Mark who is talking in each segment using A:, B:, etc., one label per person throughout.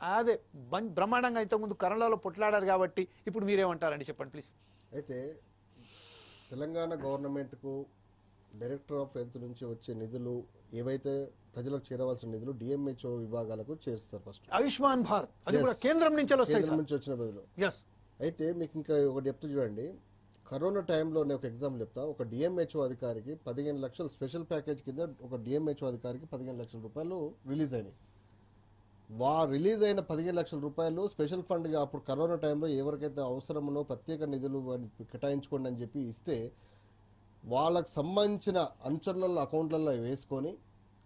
A: అదే బ్రహ్మాండంగా ఇంతకుముందు కరోనాలో పొట్లాడారు కాబట్టి ఇప్పుడు మీరేమంటారండి చెప్పండి ప్లీజ్
B: అయితే తెలంగాణ గవర్నమెంట్కు డైరెక్టర్ ఆఫ్ హెల్త్ నుంచి వచ్చే నిధులు ఏవైతే ప్రజలకు చేరవలసిన నిధులు డిఎంహెచ్ఓ విభాగాలకు చేరుస్తారు ఫస్ట్.
A: ఆయుష్మాన్ భారత్. అది. కూడా కేంద్రం నుంచి
B: కేంద్రం నుంచి వచ్చిన బదులు. అయితే మీకు ఇంకా ఒకటి చెప్తా చూడండి. కరోనా టైంలో నేను ఒక ఎగ్జాంపుల్ చెప్తా. ఒక డిఎంహెచ్ఓ అధికారికి పదిహేను లక్షలు స్పెషల్ ప్యాకేజ్ కింద ఒక డిఎంహెచ్ఓ అధికారికి పదిహేను లక్షల రూపాయలు రిలీజ్ అయినాయి. వా రిలీజ్ అయిన పదిహేను లక్షల రూపాయలు స్పెషల్ ఫండ్గా అప్పుడు కరోనా టైంలో ఎవరికైతే అవసరమో ప్రత్యేక నిధులు కేటాయించుకోండి అని చెప్పి ఇస్తే వాళ్ళకు సంబంధించిన అంచర్లలో అకౌంట్లలో వేసుకొని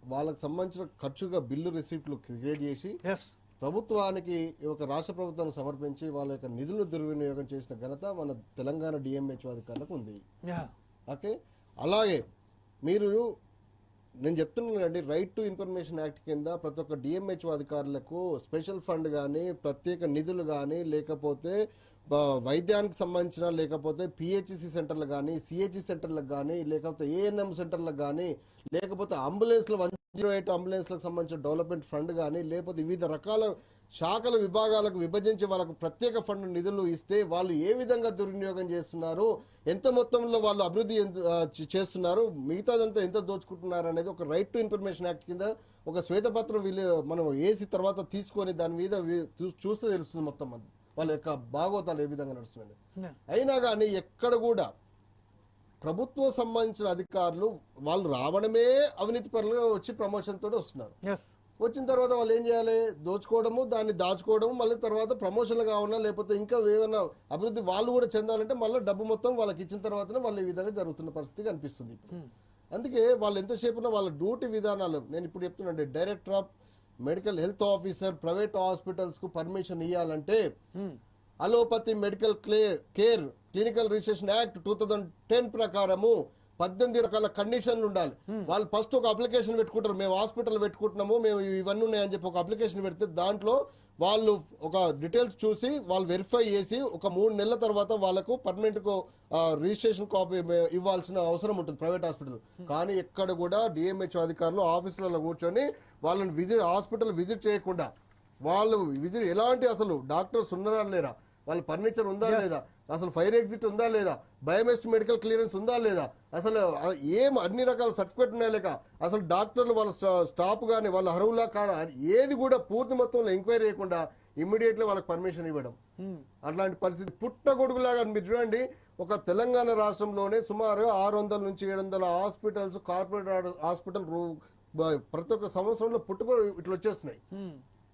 B: వాళ్ళకి సంబంధించిన ఖర్చుగా బిల్లు రిసీప్ట్లు క్రియేట్ చేసి ప్రభుత్వానికి యొక్క రాష్ట్ర ప్రభుత్వానికి సమర్పించి వాళ్ళ యొక్క నిధులు దుర్వినియోగం చేసిన ఘనత మన తెలంగాణ డిఎంహెచ్ అధికారులకు ఉంది.
A: Yeah
B: okay? అలాగే మీరు నేను చెప్తున్నానండి రైట్ టు ఇన్ఫర్మేషన్ యాక్ట్ కింద ప్రతి ఒక్క డిఎంహెచ్ఓ అధికారులకు స్పెషల్ ఫండ్ కానీ ప్రత్యేక నిధులు కానీ లేకపోతే వైద్యానికి సంబంధించిన లేకపోతే పిహెచ్సి సెంటర్లు కానీ సిహెచ్సి సెంటర్లకు కానీ లేకపోతే ఏఎన్ఎం సెంటర్లకు కానీ లేకపోతే అంబులెన్స్ల జీరో ఎయిట్ అంబులెన్స్లకు సంబంధించిన డెవలప్మెంట్ ఫండ్ కానీ లేకపోతే వివిధ రకాల శాఖల విభాగాలకు విభజించి వాళ్ళకు ప్రత్యేక ఫండ్ నిధులు ఇస్తే వాళ్ళు ఏ విధంగా దుర్వినియోగం చేస్తున్నారు ఎంత మొత్తంలో వాళ్ళు అభివృద్ధి చేస్తున్నారు మిగతాదంతా ఎంత దోచుకుంటున్నారు అనేది ఒక రైట్ టు ఇన్ఫర్మేషన్ యాక్ట్ కింద ఒక శ్వేతపత్రం వీళ్ళు మనం వేసి తర్వాత తీసుకొని దాని మీద చూస్తే తెలుస్తుంది మొత్తం. వాళ్ళ యొక్క భాగవతాలు ఏ విధంగా నడుస్తున్నాయి. అయినా కానీ ఎక్కడ కూడా ప్రభుత్వం సంబంధించిన అధికారులు వాళ్ళు రావడమే అవినీతి పరులుగా వచ్చి ప్రమోషన్ తోటి వస్తున్నారు. వచ్చిన తర్వాత వాళ్ళు ఏం చేయాలి? దోచుకోవడము దాన్ని దాచుకోవడము మళ్ళీ తర్వాత ప్రమోషన్లు కావాలన్నా లేకపోతే ఇంకా ఏదైనా అభివృద్ధి వాళ్ళు కూడా చెందాలంటే మళ్ళీ డబ్బు మొత్తం వాళ్ళకి ఇచ్చిన తర్వాతనే వాళ్ళు ఈ విధంగా జరుగుతున్న పరిస్థితి కనిపిస్తుంది ఇప్పుడు. అందుకే వాళ్ళు ఎంతసేపున వాళ్ళ డ్యూటీ విధానాలు నేను ఇప్పుడు చెప్తున్నాను director of medical health officer private హాస్పిటల్స్కు permission ఇవ్వాలంటే allopathy medical clay- care clinical registration act two thousand ten ప్రకారము పద్దెనిమిది రకాల కండిషన్లు ఉండాలి. వాళ్ళు ఫస్ట్ ఒక అప్లికేషన్ పెట్టుకుంటారు. మేము హాస్పిటల్ పెట్టుకుంటున్నాము మేము ఇవన్నీ ఉన్నాయని చెప్పి ఒక అప్లికేషన్ పెడితే దాంట్లో వాళ్ళు ఒక డీటెయిల్స్ చూసి వాళ్ళు వెరిఫై చేసి ఒక మూడు నెలల తర్వాత వాళ్ళకు పర్మనెంట్ రిజిస్ట్రేషన్ కాపీ ఇవ్వాల్సిన అవసరం ఉంటుంది ప్రైవేట్ హాస్పిటల్. కానీ ఎక్కడ కూడా డిఎంహెచ్ అధికారులు ఆఫీసులలో కూర్చొని వాళ్ళని విజిట్ హాస్పిటల్ విజిట్ చేయకుండా వాళ్ళు విజిట్ ఎలాంటి అసలు డాక్టర్స్ ఉన్నారా లేరా? వాళ్ళ ఫర్నిచర్ ఉందా లేదా? అసలు ఫైర్ ఎగ్జిట్ ఉందా లేదా? బయోమెస్ట్ మెడికల్ క్లియరెన్స్ ఉందా లేదా? అసలు ఏం అన్ని రకాల సర్టిఫికేట్ ఉన్నాయా లేక? అసలు డాక్టర్లు వాళ్ళ స్టా- స్టాఫ్ కానీ వాళ్ళ అర్హులా కాదా? ఏది కూడా పూర్తి మొత్తంలో ఎంక్వైరీ చేయకుండా ఇమ్మీడియట్లీ వాళ్ళకి పర్మిషన్ ఇవ్వడం. అట్లాంటి పరిస్థితి పుట్టగొడుగులాగా మీరు చూడండి ఒక తెలంగాణ రాష్ట్రంలోనే సుమారు ఆరు వందల నుంచి ఏడు వందల హాస్పిటల్స్ కార్పొరేట్ హాస్పిటల్ ప్రతి ఒక్క సంవత్సరంలో పుట్టుకొడు ఇట్లా వచ్చేస్తున్నాయి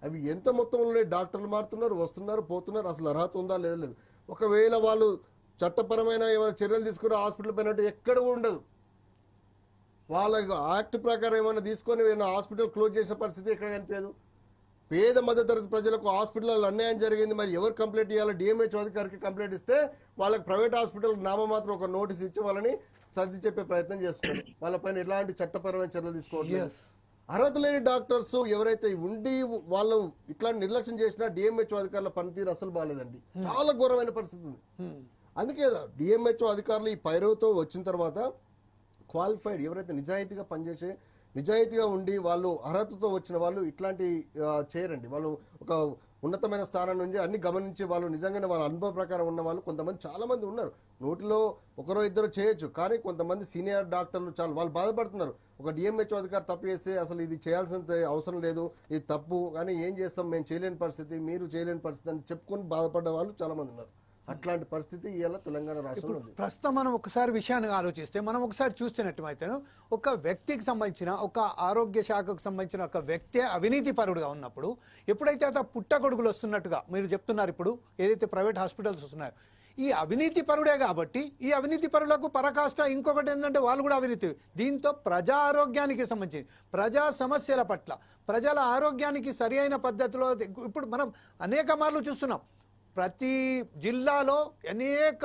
B: అవి ఎంత మొత్తంలో డాక్టర్లు మారుతున్నారు వస్తున్నారు పోతున్నారు అసలు అర్హత ఉందా లేదా లేదు. ఒకవేళ వాళ్ళు చట్టపరమైన ఏమైనా చర్యలు తీసుకుని హాస్పిటల్ పోయినట్టు ఎక్కడ ఉండదు. వాళ్ళ యాక్ట్ ప్రకారం ఏమైనా తీసుకొని ఏమైనా హాస్పిటల్ క్లోజ్ చేసిన పరిస్థితి ఎక్కడ కనిపించదు. పేద మధ్యతరగతి ప్రజలకు హాస్పిటల్ అన్యాయం జరిగింది మరి ఎవరు కంప్లైంట్ ఇవ్వాలి డిఎంహెచ్ అధికారికి కంప్లైంట్ ఇస్తే వాళ్ళకి ప్రైవేట్ హాస్పిటల్ నామమాత్రం ఒక నోటీస్ ఇచ్చి వాళ్ళని సర్ది చెప్పే ప్రయత్నం చేస్తున్నారు. వాళ్ళపైన ఎలాంటి చట్టపరమైన చర్యలు తీసుకోవట్లేదు. అర్హత లేని డాక్టర్స్ ఎవరైతే ఉండి వాళ్ళు ఇట్లాంటి నిర్లక్ష్యం చేసినా డిఎంహెచ్ఓ అధికారుల పనితీరు అసలు బాగాలేదండి చాలా ఘోరమైన పరిస్థితి ఉంది. అందుకే డిఎంహెచ్ఓ అధికారులు ఈ పైరవతో వచ్చిన తర్వాత క్వాలిఫైడ్ ఎవరైతే నిజాయితీగా పనిచేసే నిజాయితీగా ఉండి వాళ్ళు అర్హతతో వచ్చిన వాళ్ళు ఇట్లాంటి చేయరండి. వాళ్ళు ఒక ఉన్నతమైన స్థానం నుంచి అన్ని గమనించి వాళ్ళు నిజంగానే వాళ్ళ అనుభవ ప్రకారం ఉన్న వాళ్ళు కొంతమంది చాలామంది ఉన్నారు. నోటిలో ఒకరో ఇద్దరు చేయొచ్చు. కానీ కొంతమంది సీనియర్ డాక్టర్లు చాలా వాళ్ళు బాధపడుతున్నారు. ఒక డిఎంహెచ్ఓ అధికారి తప్పు చేస్తే అసలు ఇది చేయాల్సిన అవసరం లేదు. ఇది తప్పు. కానీ ఏం చేస్తాం? మేము చేయలేని పరిస్థితి మీరు చేయలేని పరిస్థితి అని చెప్పుకొని బాధపడ్డ వాళ్ళు చాలామంది ఉన్నారు. అట్లాంటి పరిస్థితి ఇవాళ తెలంగాణ రాష్ట్రంలో ఉంది.
A: ప్రస్తుతం మనం ఒకసారి విషయాన్ని ఆలోచిస్తే మనం ఒకసారి చూస్తున్నట్టయితే ఒక వ్యక్తికి సంబంధించిన ఒక ఆరోగ్య శాఖకు సంబంధించిన ఒక వ్యక్తి అవినీతి పరుడుగా ఉన్నప్పుడు ఎప్పుడైతే అతను పుట్టగొడుగులు వస్తున్నట్టుగా మీరు చెప్తున్నారు ఇప్పుడు ఏదైతే ప్రైవేట్ హాస్పిటల్స్ వస్తున్నాయో ఈ అవినీతి పరుడే కాబట్టి ఈ అవినీతి పరులకు పరకాష్ట ఇంకొకటి ఏంటంటే వాళ్ళు కూడా అవినీతి. దీంతో ప్రజా ఆరోగ్యానికి సంబంధించి ప్రజా సమస్యల పట్ల ప్రజల ఆరోగ్యానికి సరి పద్ధతిలో ఇప్పుడు మనం అనేక మార్లు చూస్తున్నాం. ప్రతి జిల్లాలో అనేక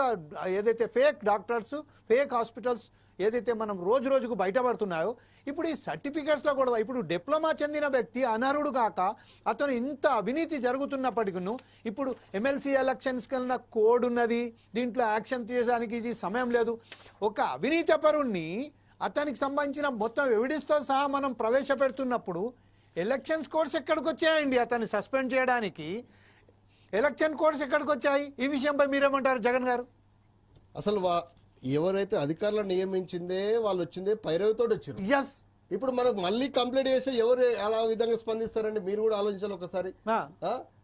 A: ఏదైతే ఫేక్ డాక్టర్స్ ఫేక్ హాస్పిటల్స్ ఏదైతే మనం రోజు రోజుకు బయటపడుతున్నాయో ఇప్పుడు ఈ సర్టిఫికెట్స్లో కూడా ఇప్పుడు డిప్లొమా చెందిన వ్యక్తి అనర్హుడు కాక అతను ఇంత అవినీతి జరుగుతున్నప్పటికీ ఇప్పుడు ఎమ్మెల్సీ ఎలక్షన్స్ కన్నా కోడ్ ఉన్నది దీంట్లో యాక్షన్ తీయడానికి ఇది సమయం లేదు. ఒక అవినీతి పరుణ్ణి అతనికి సంబంధించిన మొత్తం ఎవిడెన్స్తో సహా మనం ప్రవేశపెడుతున్నప్పుడు ఎలక్షన్స్ కోడ్స్ ఎక్కడికి వచ్చాయండి అతన్ని సస్పెండ్ చేయడానికి? ఎలక్షన్ కోడ్స్ ఎక్కడికి వచ్చాయి ఈ విషయంపై మీరేమంటారు జగన్ గారు?
B: అసలు వా- ఎవరైతే అధికారులను నియమించిందే వాళ్ళు వచ్చిందే పైరవితో వచ్చారు
A: ఎస్
B: ఇప్పుడు మనకు మళ్ళీ కంప్లైంట్ చేస్తే ఎవరు అలా విధంగా స్పందిస్తారండి? మీరు కూడా ఆలోచించాలి ఒకసారి?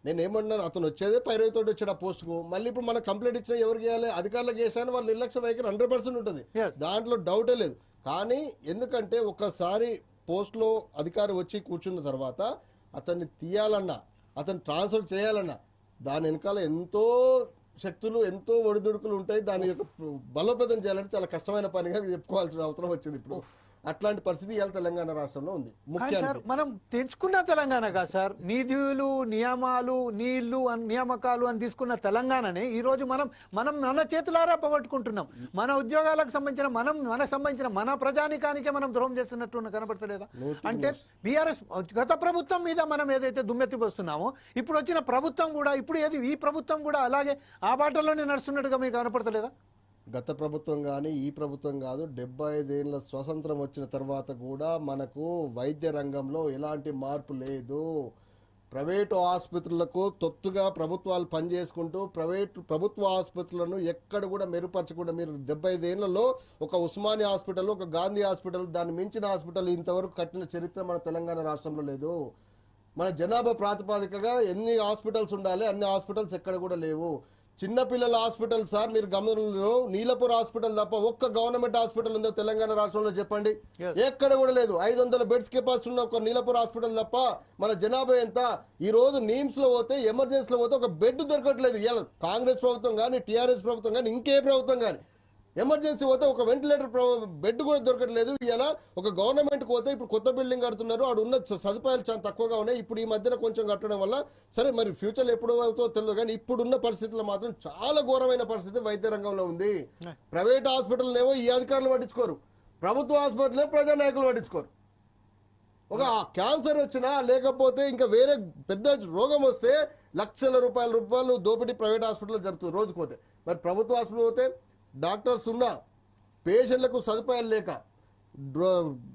B: నేను ఏమంటున్నాను అతను వచ్చేదే పైరవితో వచ్చాడు ఆ పోస్ట్కు మళ్ళీ ఇప్పుడు మనం కంప్లైంట్ ఇచ్చినా ఎవరికి చేయాలి అధికారులకు చేశాను వాళ్ళ నిర్లక్ష్య వైఖరి హండ్రెడ్ పర్సెంట్ ఉంటుంది. దాంట్లో డౌటే లేదు. కానీ ఎందుకంటే ఒక్కసారి పోస్ట్లో అధికారి వచ్చి కూర్చున్న తర్వాత అతన్ని తీయాలన్నా అతన్ని ట్రాన్స్ఫర్ చేయాలన్నా దాని వెనకాల ఎంతో శక్తులు ఎంతో ఒడిదుడుకులు ఉంటాయి. దాని యొక్క బలోపేతం చేయాలంటే చాలా కష్టమైన పనిగా చెప్పుకోవాల్సిన అవసరం వచ్చింది ఇప్పుడు. అట్లాంటి పరిస్థితి ఇవాళ తెలంగాణ రాష్ట్రంలో ఉంది.
A: సార్ మనం తెచ్చుకున్న తెలంగాణ కాదు సార్ నిధులు నియమాలు నీళ్ళు నియామకాలు అని తీసుకున్న తెలంగాణనే ఈ రోజు మనం మనం మన చేతులారా పోగొట్టుకుంటున్నాం. మన ఉద్యోగాలకు సంబంధించిన మనం మనకు సంబంధించిన మన ప్రజానికానికే మనం ద్రోహం చేస్తున్నట్టు కనపడతలేదా? అంటే బీఆర్ఎస్ గత ప్రభుత్వం మీద మనం ఏదైతే దుమ్మెత్తి పోస్తున్నామో ఇప్పుడు వచ్చిన ప్రభుత్వం కూడా ఇప్పుడు ఏది ఈ ప్రభుత్వం కూడా అలాగే ఆ బాటలోనే నడుస్తున్నట్టుగా మీకు కనపడతలేదా?
B: గత ప్రభుత్వం కానీ ఈ ప్రభుత్వం కాదు డెబ్బై ఐదేళ్ళ స్వతంత్రం వచ్చిన తర్వాత కూడా మనకు వైద్య రంగంలో ఎలాంటి మార్పు లేదు. ప్రైవేటు ఆసుపత్రులకు తొత్తుగా ప్రభుత్వాలు పనిచేసుకుంటూ ప్రైవేటు ప్రభుత్వ ఆసుపత్రులను ఎక్కడ కూడా మెరుగుపరచకుండా మీరు డెబ్బై ఐదేళ్ళలో ఒక ఉస్మానియా హాస్పిటల్ ఒక గాంధీ హాస్పిటల్ దాన్ని మించిన హాస్పిటల్ ఇంతవరకు కట్టిన చరిత్ర మన తెలంగాణ రాష్ట్రంలో లేదు. మన జనాభా ప్రాతిపాదికగా ఎన్ని హాస్పిటల్స్ ఉండాలి అన్ని హాస్పిటల్స్ ఎక్కడ కూడా లేవు. చిన్నపిల్లల హాస్పిటల్ సార్ మీరు గమనంలో నీలపూర్ హాస్పిటల్ తప్ప ఒక్క గవర్నమెంట్ హాస్పిటల్ ఉందో తెలంగాణ రాష్ట్రంలో చెప్పండి. ఎక్కడ కూడా లేదు. ఐదు వందల బెడ్స్ కెపాసిటీ ఉన్న ఒక నీలపూర్ హాస్పిటల్ తప్ప మన జనాభా ఎంత? ఈ రోజు నీమ్స్లో పోతే ఎమర్జెన్సీలో పోతే ఒక బెడ్ దొరకట్లేదు. ఇలా కాంగ్రెస్ ప్రభుత్వం కానీ టీఆర్ఎస్ ప్రభుత్వం కానీ ఇంకే ప్రభుత్వం కానీ ఎమర్జెన్సీ పోతే ఒక వెంటిలేటర్ బెడ్ కూడా దొరకట్లేదు. ఇలా ఒక గవర్నమెంట్ పోతే ఇప్పుడు కొత్త బిల్డింగ్ కడుతున్నారు. ఆడు ఉన్న సదుపాయాలు చాలా తక్కువగా ఉన్నాయి. ఇప్పుడు ఈ మధ్యన కొంచెం కట్టడం వల్ల సరే మరి ఫ్యూచర్ ఎప్పుడు అవుతుందో తెలియదు కానీ ఇప్పుడున్న పరిస్థితుల్లో మాత్రం చాలా ఘోరమైన పరిస్థితి వైద్య రంగంలో ఉంది. ప్రైవేట్ హాస్పిటల్ ఏమో ఈ అధికారులు పట్టించుకోరు. ప్రభుత్వ హాస్పిటల్ ప్రజానాయకులు పట్టించుకోరు. ఒక క్యాన్సర్ వచ్చినా లేకపోతే ఇంకా వేరే పెద్ద రోగం వస్తే లక్షల రూపాయల రూపాయలు దోపిడీ ప్రైవేట్ హాస్పిటల్లో జరుగుతుంది రోజుకు పోతే. మరి ప్రభుత్వ హాస్పిటల్ పోతే డాక్టర్స్ ఉన్నా పేషెంట్లకు సదుపాయాలు లేక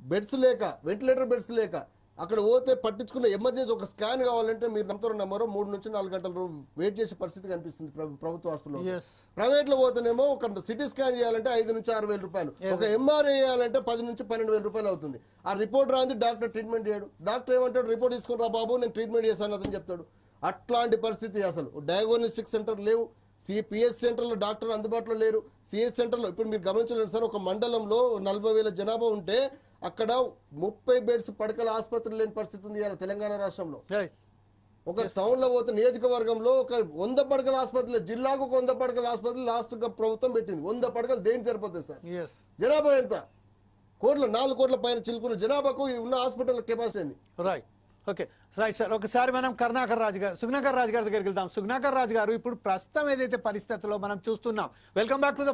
B: బెడ్స్ లేక వెంటిలేటర్ బెడ్స్ లేక అక్కడ పోతే పట్టించుకున్న ఎమర్జెన్సీ ఒక స్కాన్ కావాలంటే మీరు నమ్ముతారు నమ్మరు. మూడు నుంచి నాలుగు గంటలు వెయిట్ చేసే పరిస్థితి కనిపిస్తుంది ప్రభు- ప్రభుత్వ హాస్పిటల్లో.
A: ఎస్
B: ప్రైవేట్లో పోతేనేమో ఒక సిటీ స్కాన్ చేయాలంటే ఐదు నుంచి ఆరు వేల రూపాయలు. ఒక ఎంఆర్ఐ చేయాలంటే పది నుంచి పన్నెండు వేల రూపాయలు అవుతుంది. ఆ రిపోర్ట్ రాంది డాక్టర్ ట్రీట్మెంట్ చేయడు. డాక్టర్ ఏమంటాడు? రిపోర్ట్ తీసుకుని రా బాబు నేను ట్రీట్మెంట్ చేశాను అతను చెప్తాడు. అట్లాంటి పరిస్థితి అసలు. డయాగ్నోస్టిక్ సెంటర్ లేవు. సిపిఎస్ సెంటర్లో డాక్టర్ అందుబాటులో లేరు. సిఎస్ సెంటర్లో ఇప్పుడు మీరు గమనించలేదు సార్ ఒక మండలంలో నలభై వేల జనాభా ఉంటే అక్కడ ముప్పై బెడ్స్ పడకల ఆసుపత్రులు లేని పరిస్థితి ఉంది ఇవాళ తెలంగాణ రాష్ట్రంలో. ఒక టౌన్లో పోతే నియోజకవర్గంలో ఒక వంద పడకల ఆసుపత్రులు జిల్లాకు ఒక వంద పడకల ఆసుపత్రులు లాస్ట్గా ప్రభుత్వం పెట్టింది. వంద పడకలు దేనికి సరిపోతుంది సార్? జనాభా ఎంత? కోట్ల నాలుగు కోట్ల పైన చిలుకున్న జనాభాకు ఉన్న hospital capacity
A: right okay. Right sir ఒకసారి మనం కరుణాకర్ రాజు గారు సుగ్నాకర్ రాజు గారి దగ్గరికి వెళ్దాం. సుగ్నాకర్ రాజు గారు ఇప్పుడు ప్రస్తుతం ఏదైతే పరిస్థితుల్లో మనం చూస్తున్నాం వెల్కమ్ బ్యాక్ టు ద